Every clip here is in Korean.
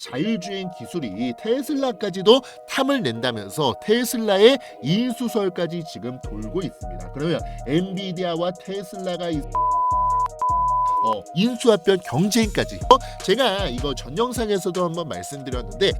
자율주행 기술이 테슬라까지도 탐을 낸다면서 테슬라의 인수설까지 지금 돌고 있습니다. 그러면 엔비디아와 테슬라가 이- 어, 인수합병 경쟁까지. 어, 제가 이거 전 영상에서도 한번 말씀드렸는데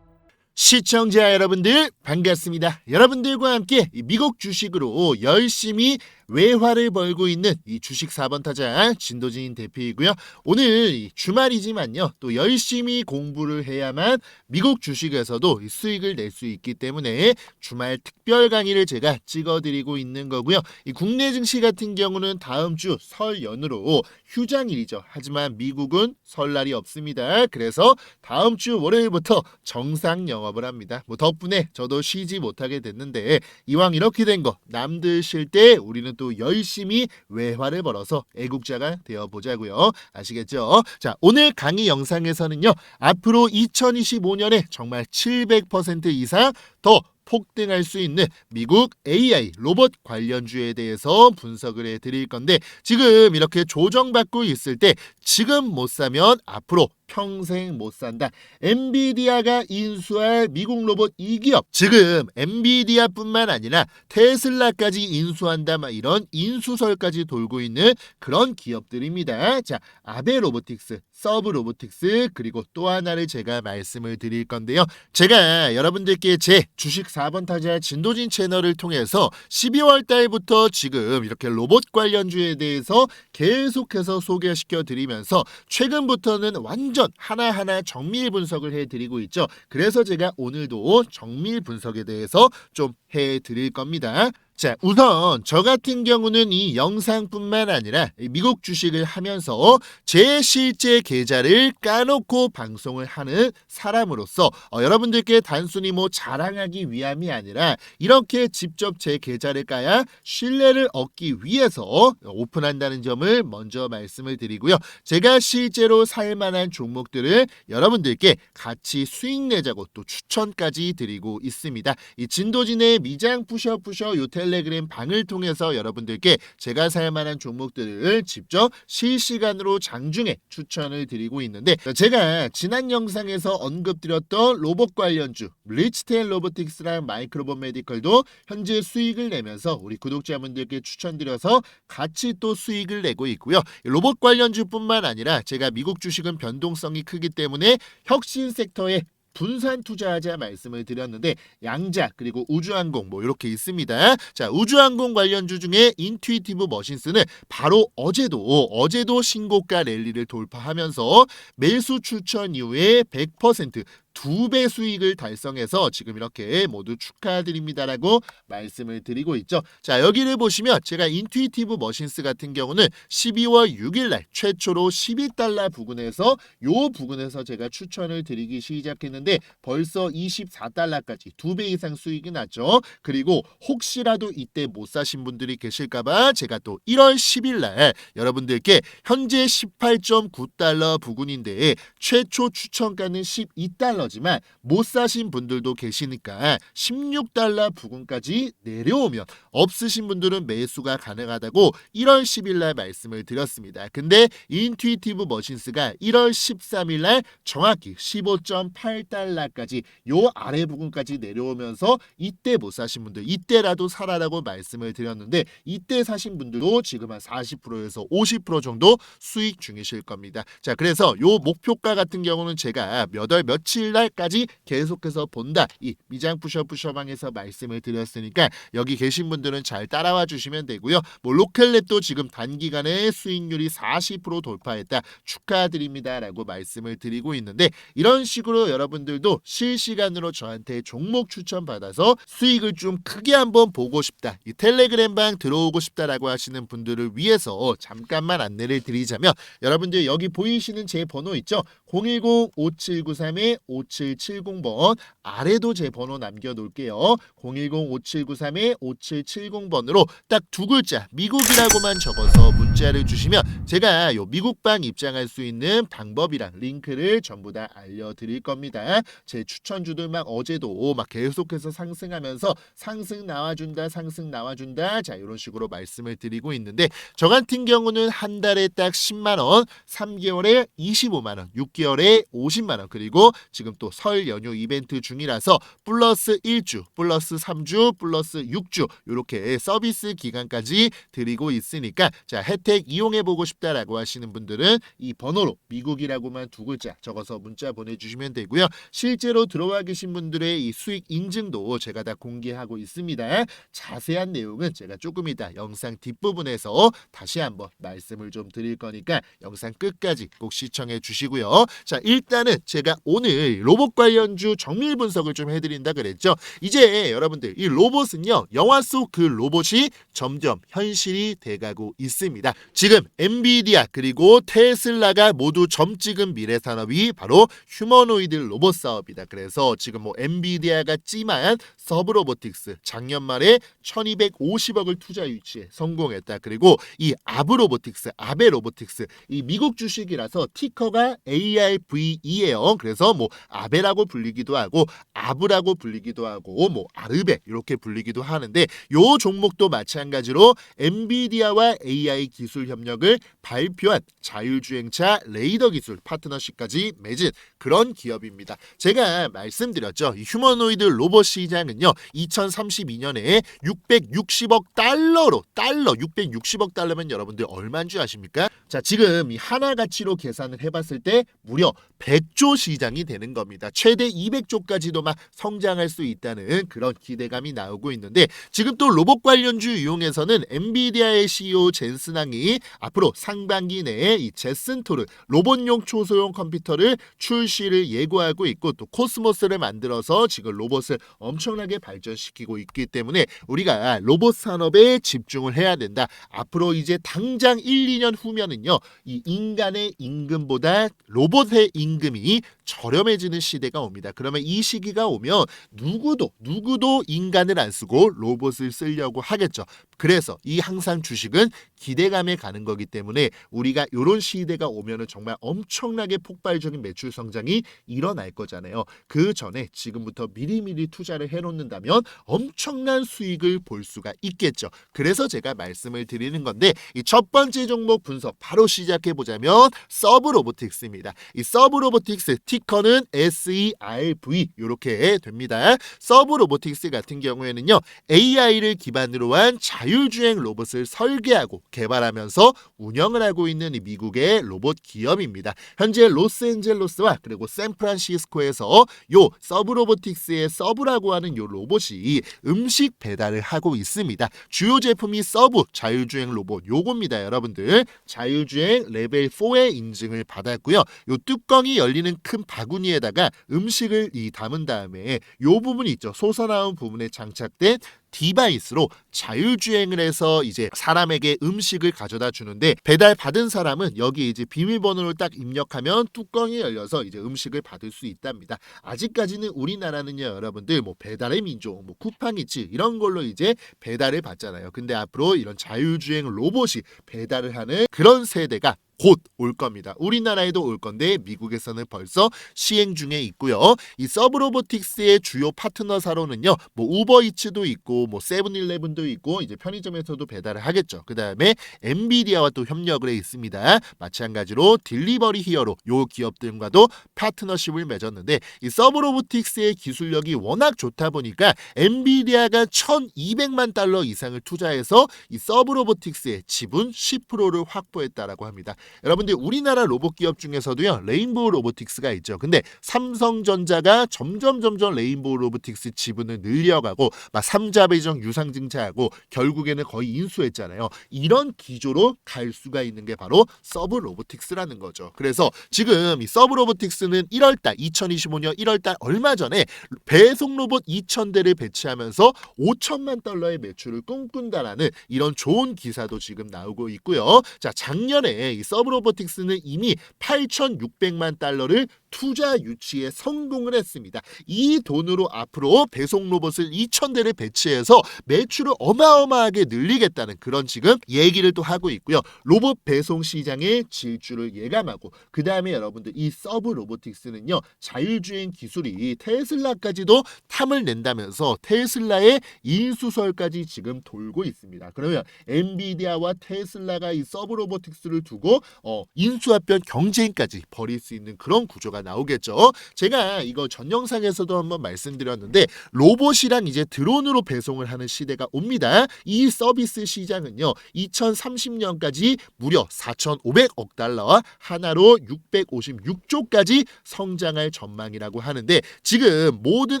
시청자 여러분들 반갑습니다. 여러분들과 함께 이 미국 주식으로 열심히 외화를 벌고 있는 이 주식 4번 타자 진도진 대표이고요. 오늘 이 주말이지만요. 또 열심히 공부를 해야만 미국 주식에서도 이 수익을 낼 수 있기 때문에 주말 특별 강의를 제가 찍어드리고 있는 거고요. 이 국내 증시 같은 경우는 다음 주 설 연으로 휴장일이죠. 하지만 미국은 설날이 없습니다. 그래서 다음 주 월요일부터 정상 영업을 합니다. 뭐 덕분에 저도 쉬지 못하게 됐는데 이왕 이렇게 된 거 남들 쉴 때 우리는 또 열심히 외화를 벌어서 애국자가 되어 보자고요. 아시겠죠? 자, 오늘 강의 영상에서는요. 앞으로 2025년에 정말 700% 이상 더 폭등할 수 있는 미국 AI 로봇 관련주에 대해서 분석을 해 드릴 건데 지금 이렇게 조정받고 있을 때 지금 못 사면 앞으로 평생 못 산다. 엔비디아가 인수할 미국 로봇 이 기업 지금 엔비디아뿐만 아니라 테슬라까지 인수한다 막 이런 인수설까지 돌고 있는 그런 기업들입니다. 자, 아베 로보틱스, 서브 로보틱스 그리고 또 하나를 제가 말씀을 드릴 건데요. 제가 여러분들께 제 주식 4번 타자 진도진 채널을 통해서 12월 달부터 지금 이렇게 로봇 관련주에 대해서 계속해서 소개시켜 드리면서 최근부터는 완전 하나하나 정밀 분석을 해 드리고 있죠. 그래서 제가 오늘도 정밀 분석에 대해서 좀 해 드릴 겁니다. 자, 우선 저 같은 경우는 이 영상뿐만 아니라 이 미국 주식을 하면서 제 실제 계좌를 까놓고 방송을 하는 사람으로서 어, 여러분들께 단순히 뭐 자랑하기 위함이 아니라 이렇게 직접 제 계좌를 까야 신뢰를 얻기 위해서 오픈한다는 점을 먼저 말씀을 드리고요. 제가 실제로 살 만한 종목들을 여러분들께 같이 수익 내자고 또 추천까지 드리고 있습니다. 이 진도진의 미장 푸셔 푸셔 요텔 레그램 방을 통해서 여러분들께 제가 살 만한 종목들을 직접 실시간으로 장중에 추천을 드리고 있는데 제가 지난 영상에서 언급드렸던 로봇 관련주 리치테일 로보틱스랑 마이크로본 메디컬도 현재 수익을 내면서 우리 구독자분들께 추천드려서 같이 또 수익을 내고 있고요. 로봇 관련주뿐만 아니라 제가 미국 주식은 변동성이 크기 때문에 혁신 섹터에 분산 투자하자 말씀을 드렸는데 양자 그리고 우주항공 뭐 이렇게 있습니다. 자 우주항공 관련주 중에 인투이티브 머신스는 바로 어제도 어제도 신고가 랠리를 돌파하면서 매수 추천 이후에 100% 두 배 수익을 달성해서 지금 이렇게 모두 축하드립니다라고 말씀을 드리고 있죠. 자 여기를 보시면 제가 인투이티브 머신스 같은 경우는 12월 6일 날 최초로 12달러 부근에서 요 부근에서 제가 추천을 드리기 시작했는데 벌써 24달러까지 두 배 이상 수익이 났죠. 그리고 혹시라도 이때 못 사신 분들이 계실까 봐 제가 또 1월 10일 날 여러분들께 현재 18.9달러 부근인데 최초 추천가는 12달러 지만 못 사신 분들도 계시니까 16달러 부근까지 내려오면 없으신 분들은 매수가 가능하다고 1월 10일 날 말씀을 드렸습니다. 근데 인투이티브 머신스가 1월 13일 날 정확히 15.8달러까지 요 아래 부분까지 내려오면서 이때 못 사신 분들 이때라도 사라라고 말씀을 드렸는데 이때 사신 분들도 지금 한 40%에서 50% 정도 수익 중이실 겁니다. 자, 그래서 요 목표가 같은 경우는 제가 몇월 며칠 날까지 계속해서 본다. 이 미장 푸셔 푸셔방에서 말씀을 드렸으니까 여기 계신 분들은 잘 따라와 주시면 되고요. 뭐 로켓랩도 지금 단기간에 수익률이 40% 돌파했다. 축하드립니다라고 말씀을 드리고 있는데 이런 식으로 여러분들도 실시간으로 저한테 종목 추천 받아서 수익을 좀 크게 한번 보고 싶다. 이 텔레그램 방 들어오고 싶다라고 하시는 분들을 위해서 잠깐만 안내를 드리자면 여러분들 여기 보이시는 제 번호 있죠? 010-5793-5770번 아래도 제 번호 남겨놓을게요. 010-5793-5770번으로 딱 두 글자 미국이라고만 적어서 문자를 주시면 제가 요 미국방 입장할 수 있는 방법이랑 링크를 전부 다 알려드릴 겁니다. 제 추천주들 막 어제도 막 계속해서 상승하면서 상승 나와준다 상승 나와준다 자 이런 식으로 말씀을 드리고 있는데 저 같은 경우는 한 달에 딱 10만 원, 3개월에 25만 원, 6개월 에 50만 원 그리고 지금 또 설 연휴 이벤트 중이라서 플러스 1주, 플러스 3주, 플러스 6주 이렇게 서비스 기간까지 드리고 있으니까 자 혜택 이용해 보고 싶다라고 하시는 분들은 이 번호로 미국이라고만 두 글자 적어서 문자 보내주시면 되고요. 실제로 들어와 계신 분들의 이 수익 인증도 제가 다 공개하고 있습니다. 자세한 내용은 제가 조금 이따 영상 뒷부분에서 다시 한번 말씀을 좀 드릴 거니까 영상 끝까지 꼭 시청해 주시고요. 자, 일단은 제가 오늘 로봇 관련주 정밀 분석을 좀 해드린다 그랬죠. 이제 여러분들 이 로봇은요, 영화 속 그 로봇이 점점 현실이 돼가고 있습니다. 지금 엔비디아 그리고 테슬라가 모두 점 찍은 미래 산업이 바로 휴머노이드 로봇 사업이다. 그래서 지금 뭐 엔비디아가 찜한 서브로보틱스 작년 말에 1250억을 투자 유치에 성공했다. 그리고 이 아브로보틱스, 아베로보틱스 이 미국 주식이라서 티커가 ARVE예요. 그래서 뭐 아베라고 불리기도 하고 아브라고 불리기도 하고 뭐 아르베 이렇게 불리기도 하는데 요 종목도 마찬가지로 엔비디아와 AI 기술 협력을 발표한 자율주행차 레이더 기술 파트너십까지 맺은 그런 기업입니다. 제가 말씀드렸죠. 이 휴머노이드 로봇 시장은요. 2032년에 660억 달러로 달러 660억 달러면 여러분들 얼마인 줄 아십니까? 자, 지금 이 하나 가치로 계산을 해봤을 때 무려 100조 시장이 되는 겁니다. 최대 200조까지도 막 성장할 수 있다는 그런 기대감이 나오고 있는데 지금 또 로봇 관련주 이용해서는 엔비디아의 CEO 젠슨왕이 앞으로 상반기 내에 이 제슨토르 로봇용 초소형 컴퓨터를 출시를 예고하고 있고 또 코스모스를 만들어서 지금 로봇을 엄청나게 발전시키고 있기 때문에 우리가 로봇 산업에 집중을 해야 된다. 앞으로 이제 당장 1, 2년 후면은요. 이 인간의 임금보다 로봇 의 임금이 저렴해지는 시대가 옵니다. 그러면 이 시기가 오면 누구도 누구도 인간을 안 쓰고 로봇을 쓰려고 하겠죠. 그래서 이 항상 주식은 기대감에 가는 거기 때문에 우리가 이런 시대가 오면은 정말 엄청나게 폭발적인 매출 성장이 일어날 거잖아요. 그 전에 지금부터 미리미리 투자를 해놓는다면 엄청난 수익을 볼 수가 있겠죠. 그래서 제가 말씀을 드리는 건데 이 첫 번째 종목 분석 바로 시작해 보자면 서브 로보틱스입니다. 이 서브 로보틱스 티커는 SERV 이렇게 됩니다. 서브 로보틱스 같은 경우에는요 AI를 기반으로 한 자율주행 로봇을 설계하고 개발하면서 운영을 하고 있는 이 미국의 로봇 기업입니다. 현재 로스앤젤레스와 그리고 샌프란시스코에서 요 서브 로보틱스의 서브라고 하는 요 로봇이 음식 배달을 하고 있습니다. 주요 제품이 서브 자율주행 로봇 요겁니다, 여러분들. 자율주행 레벨 4의 인증을 받았고요. 요 뚜껑이 열리는 큰 바구니에다가 음식을 이 담은 다음에 요 부분 있죠. 솟아나온 부분에 장착된 디바이스로 자율주행을 해서 이제 사람에게 음식을 가져다 주는데 배달 받은 사람은 여기 이제 비밀번호를 딱 입력하면 뚜껑이 열려서 이제 음식을 받을 수 있답니다. 아직까지는 우리나라는요 여러분들 뭐 배달의 민족, 뭐 쿠팡이츠 이런 걸로 이제 배달을 받잖아요. 근데 앞으로 이런 자율주행 로봇이 배달을 하는 그런 세대가 곧 올 겁니다. 우리나라에도 올 건데 미국에서는 벌써 시행 중에 있고요. 이 서브로보틱스의 주요 파트너사로는요. 뭐 우버이츠도 있고 뭐 세븐일레븐도 있고 이제 편의점에서도 배달을 하겠죠. 그다음에 엔비디아와 또 협력을 해 있습니다. 마찬가지로 딜리버리 히어로 요 기업 들과도 파트너십을 맺었는데 이 서브로보틱스의 기술력이 워낙 좋다 보니까 엔비디아가 1,200만 달러 이상을 투자해서 이 서브로보틱스의 지분 10%를 확보했다라고 합니다. 여러분들 우리나라 로봇 기업 중에서도요 레인보우 로보틱스가 있죠. 근데 삼성전자가 점점 점점 레인보우 로보틱스 지분을 늘려가고 막 삼자배정 유상증자하고 결국에는 거의 인수했잖아요. 이런 기조로 갈 수가 있는 게 바로 서브 로보틱스라는 거죠. 그래서 지금 이 서브 로보틱스는 1월달 2025년 1월달 얼마 전에 배송 로봇 2,000대를 배치하면서 5천만 달러의 매출을 꿈꾼다라는 이런 좋은 기사도 지금 나오고 있고요. 자 작년에 이 서브 서브로보틱스는 이미 8,600만 달러를 투자 유치에 성공을 했습니다. 이 돈으로 앞으로 배송 로봇을 2,000대를 배치해서 매출을 어마어마하게 늘리겠다는 그런 지금 얘기를 또 하고 있고요. 로봇 배송 시장의 질주를 예감하고 그 다음에 여러분들 이 서브 로보틱스는요 자율주행 기술이 테슬라까지도 탐을 낸다면서 테슬라의 인수설까지 지금 돌고 있습니다. 그러면 엔비디아와 테슬라가 이 서브 로보틱스를 두고 어, 인수합병 경쟁까지 벌일 수 있는 그런 구조가 나오겠죠. 제가 이거 전 영상에서도 한번 말씀드렸는데 로봇이랑 이제 드론으로 배송을 하는 시대가 옵니다. 이 서비스 시장은요 2030년까지 무려 4,500억 달러와 하나로 656조까지 성장할 전망이라고 하는데 지금 모든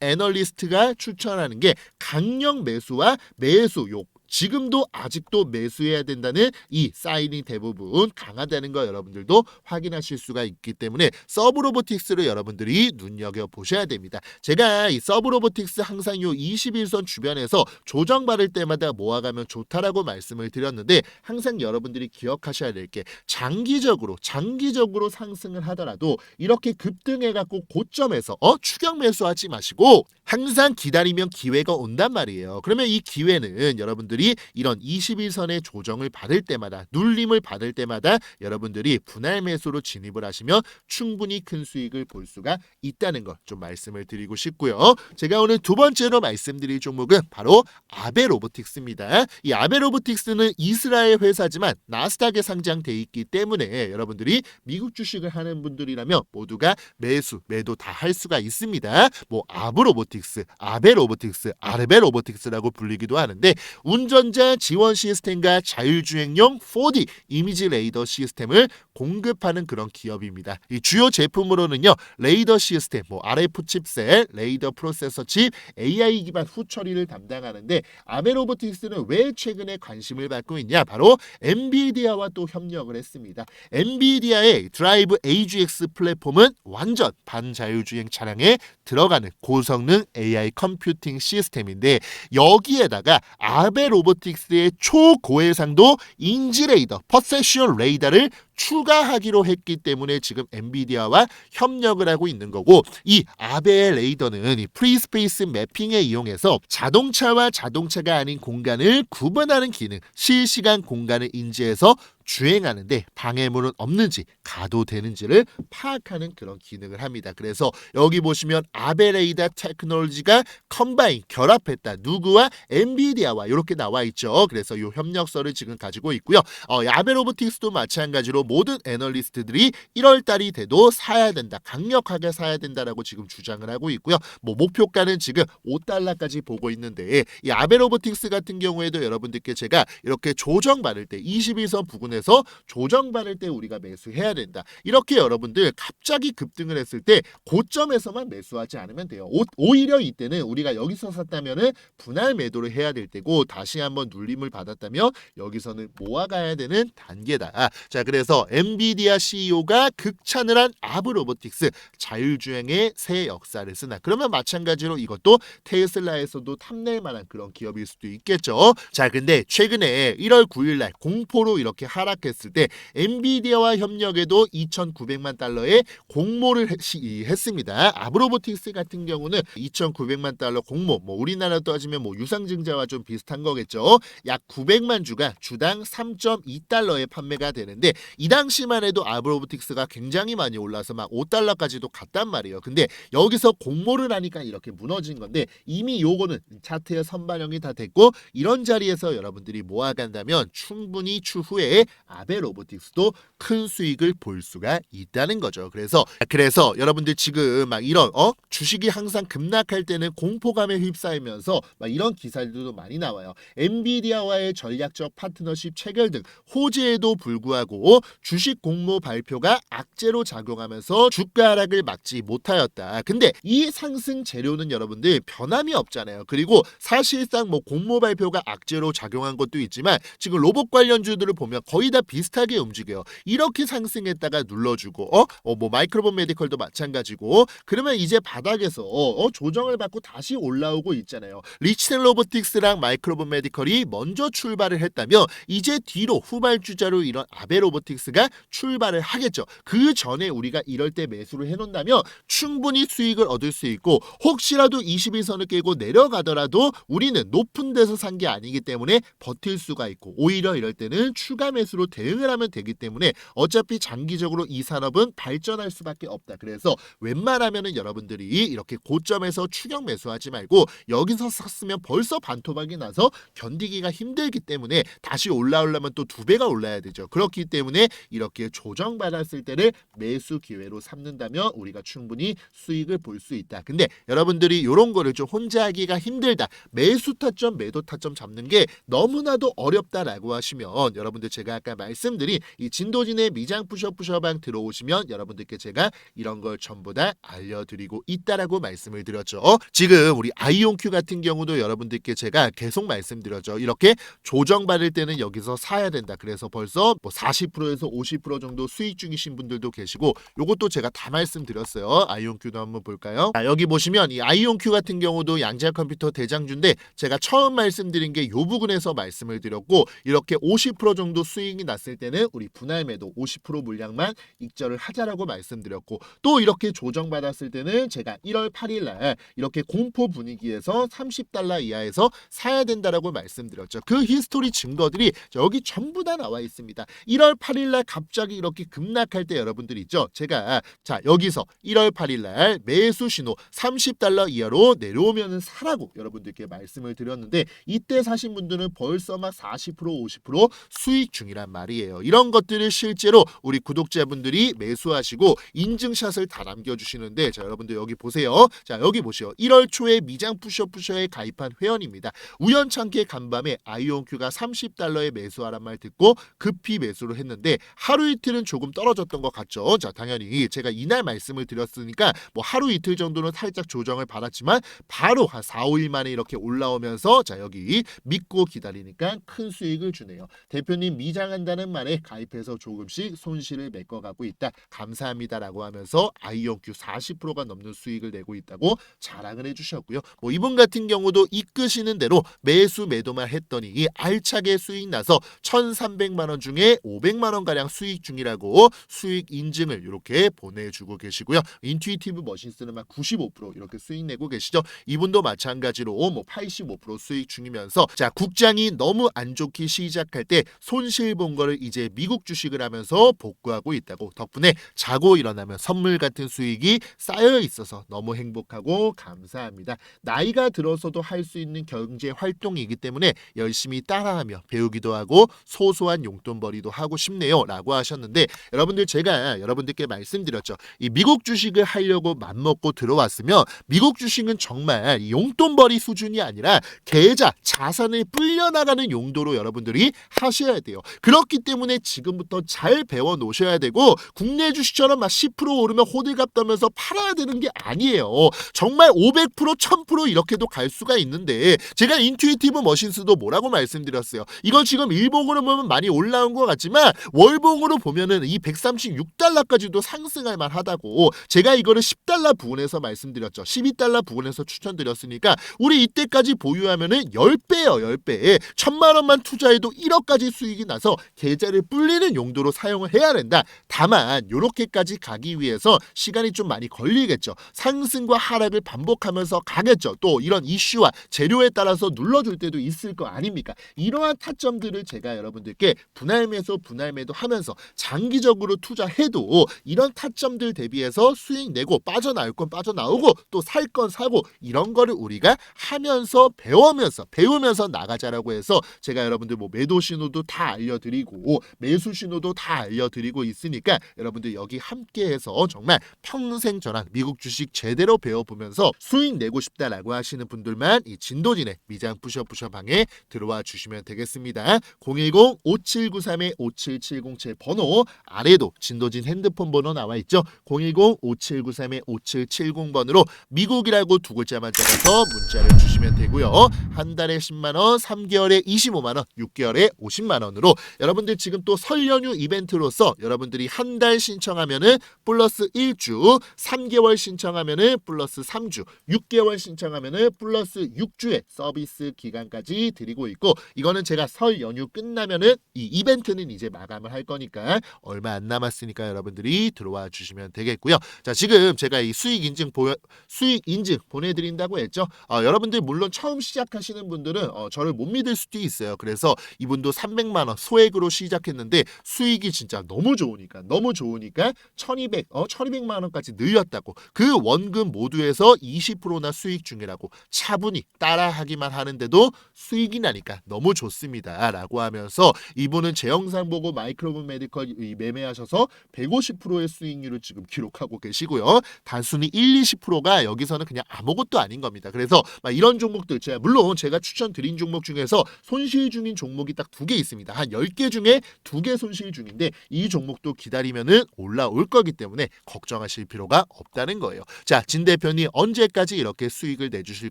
애널리스트가 추천하는 게 강력 매수와 매수 요 지금도 아직도 매수해야 된다는 이 사인이 대부분 강하다는 거 여러분들도 확인하실 수가 있기 때문에 서브 로보틱스를 여러분들이 눈여겨 보셔야 됩니다. 제가 이 서브 로보틱스 항상 요 21선 주변에서 조정 받을 때마다 모아가면 좋다라고 말씀을 드렸는데 항상 여러분들이 기억하셔야 될 게 장기적으로 장기적으로 상승을 하더라도 이렇게 급등해 갖고 고점에서 어 추격 매수하지 마시고 항상 기다리면 기회가 온단 말이에요. 그러면 이 기회는 여러분들이 이런 21선의 조정을 받을 때마다 눌림을 받을 때마다 여러분들이 분할 매수로 진입을 하시면 충분히 큰 수익을 볼 수가 있다는 것좀 말씀을 드리고 싶고요. 제가 오늘 두 번째로 말씀드릴 종목은 바로 아베 로보틱스입니다. 이 아베 로보틱스는 이스라엘 회사지만 나스닥에 상장돼 있기 때문에 여러분들이 미국 주식을 하는 분들이라면 모두가 매수, 매도 다 할 수가 있습니다. 뭐 아브 로보틱스, 아베 로보틱스, 아르베 로보틱스라고 불리기도 하는데 운 전자 지원 시스템과 자율주행용 4D 이미지 레이더 시스템을 공급하는 그런 기업입니다. 이 주요 제품으로는요. 레이더 시스템, 뭐 RF 칩셋, 레이더 프로세서 칩, AI 기반 후 처리를 담당하는데 아베 로보틱스는 왜 최근에 관심을 받고 있냐? 바로 엔비디아와 또 협력을 했습니다. 엔비디아의 드라이브 AGX 플랫폼은 완전 반자율주행 차량에 들어가는 고성능 AI 컴퓨팅 시스템인데 여기에다가 아베 로 보틱스의 초고해상도 인지 레이더, 퍼세션 레이더를 추가하기로 했기 때문에 지금 엔비디아와 협력을 하고 있는 거고 이 아베 레이더는 이 프리스페이스 매핑에 이용해서 자동차와 자동차가 아닌 공간을 구분하는 기능, 실시간 공간을 인지해서 주행하는데 방해물은 없는지 가도 되는지를 파악하는 그런 기능을 합니다. 그래서 여기 보시면 아베레이다 테크놀로지가 컴바인 결합했다. 누구와 엔비디아와 이렇게 나와 있죠. 그래서 이 협력서를 지금 가지고 있고요. 어, 이 아베로보틱스도 마찬가지로 모든 애널리스트들이 1월 달이 돼도 사야 된다. 강력하게 사야 된다라고 지금 주장을 하고 있고요. 뭐 목표가는 지금 5달러까지 보고 있는데 이 아베로보틱스 같은 경우에도 여러분들께 제가 이렇게 조정 받을 때 21선 부근에 부분에서 조정 받을 때 우리가 매수해야 된다. 이렇게 여러분들 갑자기 급등을 했을 때 고점에서만 매수하지 않으면 돼요. 오, 오히려 이때는 우리가 여기서 샀다면은 분할 매도를 해야 될 때고 다시 한번 눌림을 받았다면 여기서는 모아가야 되는 단계다. 자, 그래서 엔비디아 CEO가 극찬을 한 아브 로보틱스 자율주행의 새 역사를 쓰나. 그러면 마찬가지로 이것도 테슬라에서도 탐낼 만한 그런 기업일 수도 있겠죠. 자, 근데 최근에 1월 9일 날 공포로 이렇게 하 하락했을 때 엔비디아와 협력에도 2,900만 달러의 공모를 했, 습니다 아브로보틱스 같은 경우는 2,900만 달러 공모, 뭐 우리나라 따지면 뭐 유상증자와 좀 비슷한 거겠죠. 약 900만 주가 주당 3.2달러에 판매가 되는데 이 당시만 해도 아브로보틱스가 굉장히 많이 올라서 막 5달러까지도 갔단 말이에요. 근데 여기서 공모를 하니까 이렇게 무너진 건데 이미 요거는 차트에 선반영이 다 됐고 이런 자리에서 여러분들이 모아간다면 충분히 추후에 아베 로보틱스도 큰 수익을 볼 수가 있다는 거죠. 그래서 그래서 여러분들 지금 막 이런 어 주식이 항상 급락할 때는 공포감에 휩싸이면서 막 이런 기사들도 많이 나와요. 엔비디아와의 전략적 파트너십 체결 등 호재에도 불구하고 주식 공모 발표가 악재로 작용하면서 주가 하락을 막지 못하였다. 근데 이 상승 재료는 여러분들 변함이 없잖아요. 그리고 사실상 뭐 공모 발표가 악재로 작용한 것도 있지만 지금 로봇 관련주들을 보면 거의 다 비슷하게 움직여요. 이렇게 상승했다가 눌러주고 어? 어, 뭐 마이크로본 메디컬도 마찬가지고 그러면 이제 바닥에서 어, 조정을 받고 다시 올라오고 있잖아요. 리치텐 로보틱스랑 마이크로본 메디컬이 먼저 출발을 했다면 이제 뒤로 후발주자로 이런 아베 로보틱스 FX가 출발을 하겠죠. 그 전에 우리가 이럴 때 매수를 해놓는다면 충분히 수익을 얻을 수 있고 혹시라도 21선을 깨고 내려가더라도 우리는 높은 데서 산 게 아니기 때문에 버틸 수가 있고 오히려 이럴 때는 추가 매수로 대응을 하면 되기 때문에 어차피 장기적으로 이 산업은 발전할 수밖에 없다. 그래서 웬만하면은 여러분들이 이렇게 고점에서 추격 매수하지 말고 여기서 샀으면 벌써 반토막이 나서 견디기가 힘들기 때문에 다시 올라오려면 또 두 배가 올라야 되죠. 그렇기 때문에 이렇게 조정받았을 때를 매수 기회로 삼는다면 우리가 충분히 수익을 볼 수 있다. 근데 여러분들이 이런 거를 좀 혼자 하기가 힘들다. 매수 타점, 매도 타점 잡는 게 너무나도 어렵다라고 하시면 여러분들 제가 아까 말씀드린 이 진도진의 미장 푸셔푸셔방 들어오시면 여러분들께 제가 이런 걸 전부 다 알려드리고 있다라고 말씀을 드렸죠. 지금 우리 아이온큐 같은 경우도 여러분들께 제가 계속 말씀드렸죠. 이렇게 조정받을 때는 여기서 사야 된다. 그래서 벌써 뭐 40%에서 50% 정도 수익 중이신 분들도 계시고 요것도 제가 다 말씀드렸어요. 아이온큐도 한번 볼까요? 자, 여기 보시면 이 아이온큐 같은 경우도 양자 컴퓨터 대장주인데 제가 처음 말씀드린 게 요 부분에서 말씀을 드렸고 이렇게 50% 정도 수익이 났을 때는 우리 분할 매도 50% 물량만 익절을 하자라고 말씀드렸고 또 이렇게 조정받았을 때는 제가 1월 8일 날 이렇게 공포 분위기에서 30달러 이하에서 사야 된다라고 말씀드렸죠. 그 히스토리 증거들이 여기 전부 다 나와 있습니다. 1월 8일 날 갑자기 이렇게 급락할 때 여러분들 있죠. 제가 자 여기서 1월 8일 날 매수 신호 30달러 이하로 내려오면은 사라고 여러분들께 말씀을 드렸는데 이때 사신 분들은 벌써 막 40% 50% 수익 중이란 말이에요. 이런 것들을 실제로 우리 구독자분들이 매수하시고 인증샷을 다 남겨주시는데 자 여러분들 여기 보세요. 자 여기 보시오. 1월 초에 미장 푸셔푸셔에 가입한 회원입니다. 우연찮게 간밤에 아이온큐가 30달러에 매수하란 말 듣고 급히 매수를 했는데 하루 이틀은 조금 떨어졌던 것 같죠. 자 당연히 제가 이날 말씀을 드렸으니까 뭐 하루 이틀 정도는 살짝 조정을 받았지만 바로 한 4, 5일 만에 이렇게 올라오면서 자 여기 믿고 기다리니까 큰 수익을 주네요. 대표님 미장한다는 말에 가입해서 조금씩 손실을 메꿔가고 있다. 감사합니다라고 하면서 아이온큐 40%가 넘는 수익을 내고 있다고 자랑을 해주셨고요. 뭐 이분 같은 경우도 이끄시는 대로 매수 매도만 했더니 알차게 수익 나서 1,300만 원 중에 500만 원 가량 수익 중이라고 수익 인증을 이렇게 보내주고 계시고요. 인투이티브 머신스는 막 95% 이렇게 수익 내고 계시죠. 이분도 마찬가지로 뭐 85% 수익 중이면서 자 국장이 너무 안 좋기 시작할 때 손실 본 거를 이제 미국 주식을 하면서 복구하고 있다고 덕분에 자고 일어나면 선물 같은 수익이 쌓여 있어서 너무 행복하고 감사합니다. 나이가 들어서도 할 수 있는 경제 활동이기 때문에 열심히 따라하며 배우기도 하고 소소한 용돈벌이도 하고 싶네요 라고 하셨는데 여러분들 제가 여러분들께 말씀드렸죠. 이 미국 주식을 하려고 맘먹고 들어왔으면 미국 주식은 정말 이 용돈벌이 수준이 아니라 계좌 자산을 불려나가는 용도로 여러분들이 하셔야 돼요. 그렇기 때문에 지금부터 잘 배워 놓으셔야 되고 국내 주식처럼 막 10% 오르면 호들갑 떠면서 팔아야 되는 게 아니에요. 정말 500% 1000% 이렇게도 갈 수가 있는데 제가 인투이티브 머신스도 뭐라고 말씀드렸어요. 이거 지금 일봉으로 보면 많이 올라온 것 같지만 월봉으로 보면은 이 136달러까지도 상승할 만하다고 제가 이거를 10달러 부분에서 말씀드렸죠. 12달러 부분에서 추천드렸으니까 우리 이때까지 보유하면은 10배예요. 10배. 천만 원만 투자해도 1억까지 수익이 나서 계좌를 불리는 용도로 사용을 해야 된다. 다만 요렇게까지 가기 위해서 시간이 좀 많이 걸리겠죠. 상승과 하락을 반복하면서 가겠죠. 또 이런 이슈와 재료에 따라서 눌러줄 때도 있을 거 아닙니까? 이러한 타점들을 제가 여러분들께 분할 매수 분할 매도 하면서 장기적으로 투자해도 이런 타점들 대비해서 수익 내고 빠져나올 건 빠져나오고 또 살 건 사고 이런 거를 우리가 하면서 배우면서 배우면서 나가자라고 해서 제가 여러분들 뭐 매도 신호도 다 알려드리고 매수 신호도 다 알려드리고 있으니까 여러분들 여기 함께해서 정말 평생 저랑 미국 주식 제대로 배워보면서 수익 내고 싶다라고 하시는 분들만 이 진도진의 미장 부셔부셔 방에 들어와 주시면 되겠습니다. 010 5793의 5779 010 번호 아래도 진도진 핸드폰 번호 나와 있죠. 010-5793-5770번으로 미국이라고 두 글자만 적어서 문자를 주시면 되고요. 한 달에 10만원, 3개월에 25만원, 6개월에 50만원으로 여러분들 지금 또 설 연휴 이벤트로서 여러분들이 한 달 신청하면은 플러스 1주, 3개월 신청하면은 플러스 3주, 6개월 신청하면은 플러스 6주의 서비스 기간까지 드리고 있고 이거는 제가 설 연휴 끝나면은 이 이벤트는 이제 마감을 할 거니까 얼마 안 남았으니까 여러분들이 들어와 주시면 되겠고요. 자, 지금 제가 이 수익 인증 보 수익 인증 보내드린다고 했죠. 어, 여러분들 물론 처음 시작하시는 분들은 어, 저를 못 믿을 수도 있어요. 그래서 이분도 300만 원 소액으로 시작했는데 수익이 진짜 너무 좋으니까 너무 좋으니까 1200, 어, 1200만 원까지 늘렸다고 그 원금 모두에서 20%나 수익 중이라고 차분히 따라하기만 하는데도 수익이 나니까 너무 좋습니다라고 하면서 이분은 제 영상 보고 마이 크로브 메디컬 이 매매하셔서 150%의 수익률을 지금 기록하고 계시고요. 단순히 1, 20%가 여기서는 그냥 아무것도 아닌 겁니다. 그래서 막 이런 종목들 제가 물론 제가 추천드린 종목 중에서 손실 중인 종목이 딱 두 개 있습니다. 한 10개 중에 두 개 손실 중인데 이 종목도 기다리면은 올라올 거기 때문에 걱정하실 필요가 없다는 거예요. 자, 진 대표님 언제까지 이렇게 수익을 내주실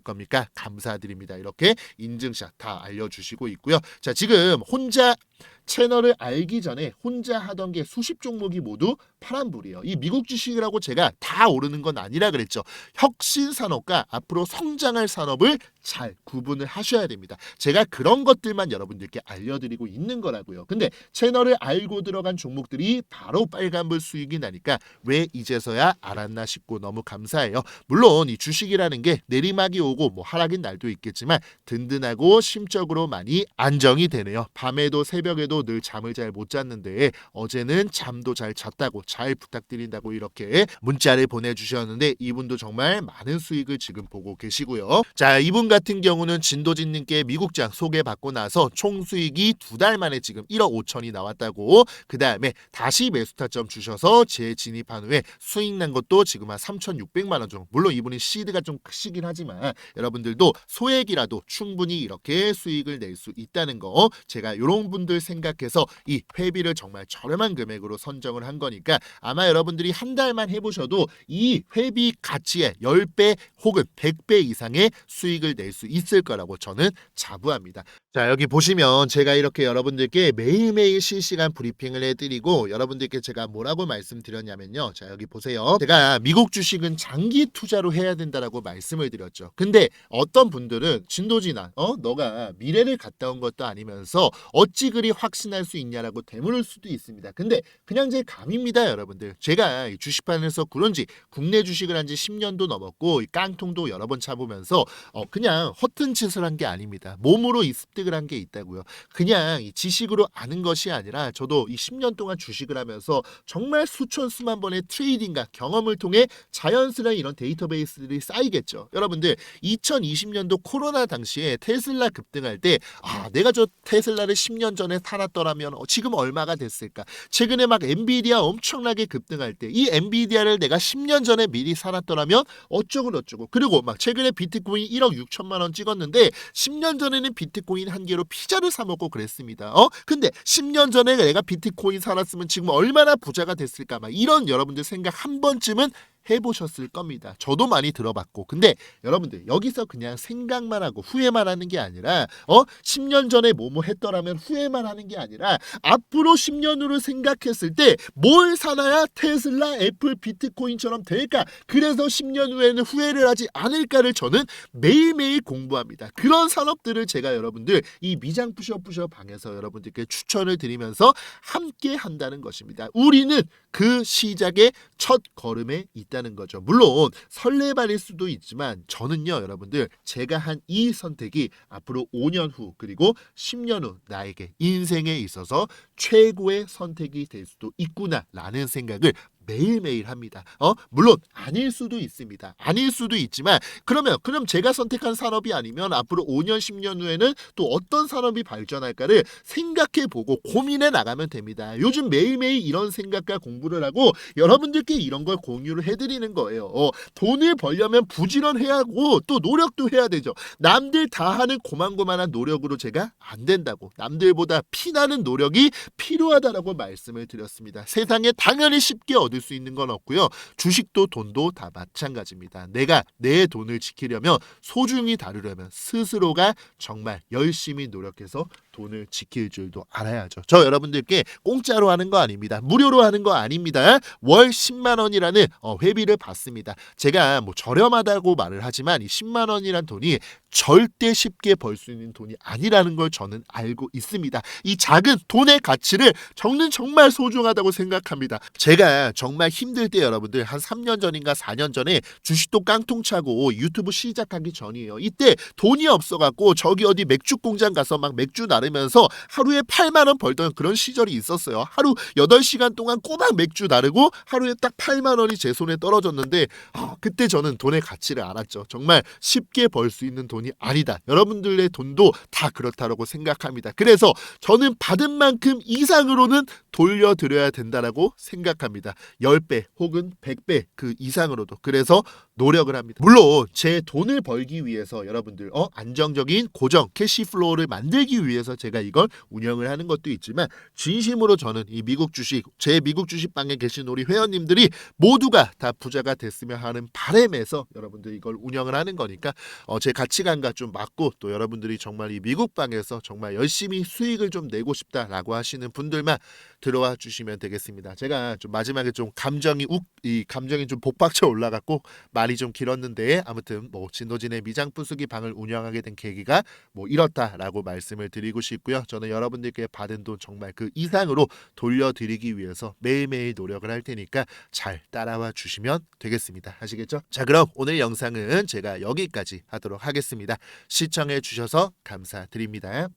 겁니까? 감사드립니다. 이렇게 인증샷 다 알려주시고 있고요. 자, 지금 혼자 채널을 알기 전에 혼자 하던 게 수십 종목이 모두 파란불이에요. 이 미국 주식이라고 제가 다 오르는 건 아니라 그랬죠. 혁신 산업과 앞으로 성장할 산업을 잘 구분을 하셔야 됩니다. 제가 그런 것들만 여러분들께 알려드리고 있는 거라고요. 근데 채널을 알고 들어간 종목들이 바로 빨간불 수익이 나니까 왜 이제서야 알았나 싶고 너무 감사해요. 물론 이 주식이라는 게 내리막이 오고 뭐 하락인 날도 있겠지만 든든하고 심적으로 많이 안정이 되네요. 밤에도 새벽 에도 늘 잠을 잘 못 잤는데 어제는 잠도 잘 잤다고 잘 부탁드린다고 이렇게 문자를 보내주셨는데 이분도 정말 많은 수익을 지금 보고 계시고요. 자 이분 같은 경우는 진도진님께 미국장 소개받고 나서 총 수익이 두 달 만에 지금 1억 5천이 나왔다고 그 다음에 다시 매수 타점 주셔서 재진입한 후에 수익 난 것도 지금 한 3,600만 원 정도. 물론 이분이 시드가 좀 크시긴 하지만 여러분들도 소액이라도 충분히 이렇게 수익을 낼 수 있다는 거 제가 이런 분들 생각해서 이 회비를 정말 저렴한 금액으로 선정을 한 거니까 아마 여러분들이 한 달만 해보셔도 이 회비 가치의 10배 혹은 100배 이상의 수익을 낼 수 있을 거라고 저는 자부합니다. 자 여기 보시면 제가 이렇게 여러분들께 매일매일 실시간 브리핑을 해드리고 여러분들께 제가 뭐라고 말씀드렸냐면요. 자 여기 보세요. 제가 미국 주식은 장기 투자로 해야 된다라고 말씀을 드렸죠. 근데 어떤 분들은 진도진아 어 너가 미래를 갔다 온 것도 아니면서 어찌 그리 확신할 수 있냐라고 되물을 수도 있습니다. 근데 그냥 제 감입니다, 여러분들. 제가 이 주식판에서 그런지 국내 주식을 한 지 10년도 넘었고 이 깡통도 여러 번 차보면서 어 그냥 허튼 짓을 한 게 아닙니다. 몸으로 이 습득을 한 게 있다고요. 그냥 이 지식으로 아는 것이 아니라 저도 이 10년 동안 주식을 하면서 정말 수천 수만 번의 트레이딩과 경험을 통해 자연스레 이런 데이터베이스들이 쌓이겠죠. 여러분들 2020년도 코로나 당시에 테슬라 급등할 때 아, 내가 저 테슬라를 10년 전에 살았더라면 어, 지금 얼마가 됐을까? 최근에 막 엔비디아 엄청나게 급등할 때 이 엔비디아를 내가 10년 전에 미리 살았더라면 어쩌고 어쩌고. 그리고 막 최근에 비트코인 1억 6천만 원 찍었는데 10년 전에는 비트코인 한 개로 피자를 사 먹고 그랬습니다. 어? 근데 10년 전에 내가 비트코인 살았으면 지금 얼마나 부자가 됐을까? 막 이런 여러분들 생각 한 번쯤은 해보셨을 겁니다. 저도 많이 들어봤고. 근데 여러분들 여기서 그냥 생각만 하고 후회만 하는 게 아니라 어 10년 전에 뭐뭐 했더라면 후회만 하는 게 아니라 앞으로 10년 후를 생각했을 때 뭘 사놔야 테슬라, 애플, 비트코인처럼 될까? 그래서 10년 후에는 후회를 하지 않을까를 저는 매일매일 공부합니다. 그런 산업들을 제가 여러분들 이 미장 푸셔푸셔 방에서 여러분들께 추천을 드리면서 함께 한다는 것입니다. 우리는 그 시작의 첫 걸음에 있다 는 거죠. 물론 설레발일 수도 있지만 저는요, 여러분들 제가 한 이 선택이 앞으로 5년 후 그리고 10년 후 나에게 인생에 있어서 최고의 선택이 될 수도 있구나라는 생각을 매일매일 합니다. 어? 물론 아닐 수도 있습니다. 아닐 수도 있지만 그러면 그럼 제가 선택한 산업이 아니면 앞으로 5년 10년 후에는 또 어떤 산업이 발전할까를 생각해 보고 고민해 나가면 됩니다. 요즘 매일매일 이런 생각과 공부를 하고 여러분들께 이런 걸 공유를 해 드리는 거예요. 어, 돈을 벌려면 부지런해야 하고 또 노력도 해야 되죠. 남들 다 하는 고만고만한 노력으로 제가 안 된다고. 남들보다 피나는 노력이 필요하다라고 말씀을 드렸습니다. 세상에 당연히 쉽게 얻을 수 있는 건 없고요. 주식도 돈도 다 마찬가지입니다. 내가 내 돈을 지키려면 소중히 다루려면 스스로가 정말 열심히 노력해서 돈을 지킬 줄도 알아야죠. 저 여러분들께 공짜로 하는 거 아닙니다. 무료로 하는 거 아닙니다. 월 10만 원이라는 어, 회비를 받습니다. 제가 뭐 저렴하다고 말을 하지만 이 10만 원이란 돈이 절대 쉽게 벌 수 있는 돈이 아니라는 걸 저는 알고 있습니다. 이 작은 돈의 가치를 저는 정말 소중하다고 생각합니다. 제가 정말 힘들 때 여러분들 한 3년 전인가 4년 전에 주식도 깡통 차고 유튜브 시작하기 전이에요. 이때 돈이 없어갖고 저기 어디 맥주 공장 가서 막 맥주 나 르면서 하루에 8만 원 벌던 그런 시절이 있었어요. 하루 8시간 동안 꼬박 맥주 나르고 하루에 딱 8만 원이 제 손에 떨어졌는데 아, 그때 저는 돈의 가치를 알았죠. 정말 쉽게 벌 수 있는 돈이 아니다. 여러분들의 돈도 다 그렇다라고 생각합니다. 그래서 저는 받은 만큼 이상으로는 돌려드려야 된다라고 생각합니다. 10배 혹은 100배 그 이상으로도. 그래서 노력을 합니다. 물론 제 돈을 벌기 위해서 여러분들 어 안정적인 고정 캐시 플로우를 만들기 위해 서 제가 이걸 운영을 하는 것도 있지만 진심으로 저는 이 미국 주식 제 미국 주식방에 계신 우리 회원님들이 모두가 다 부자가 됐으면 하는 바램에서 여러분들 이걸 운영을 하는 거니까 어, 제 가치관과 좀 맞고 또 여러분들이 정말 이 미국 방에서 정말 열심히 수익을 좀 내고 싶다라고 하시는 분들만 들어와 주시면 되겠습니다. 제가 좀 마지막에 좀 감정이 욱 이 감정이 좀 복박쳐 올라갔고 말이 좀 길었는데 아무튼 뭐 진도진의 미장 부수기 방을 운영하게 된 계기가 뭐 이렇다라고 말씀을 드리고 싶고요. 저는 여러분들께 받은 돈 정말 그 이상으로 돌려드리기 위해서 매일매일 노력을 할 테니까 잘 따라와 주시면 되겠습니다. 아시겠죠? 자 그럼 오늘 영상은 제가 여기까지 하도록 하겠습니다. 시청해 주셔서 감사드립니다.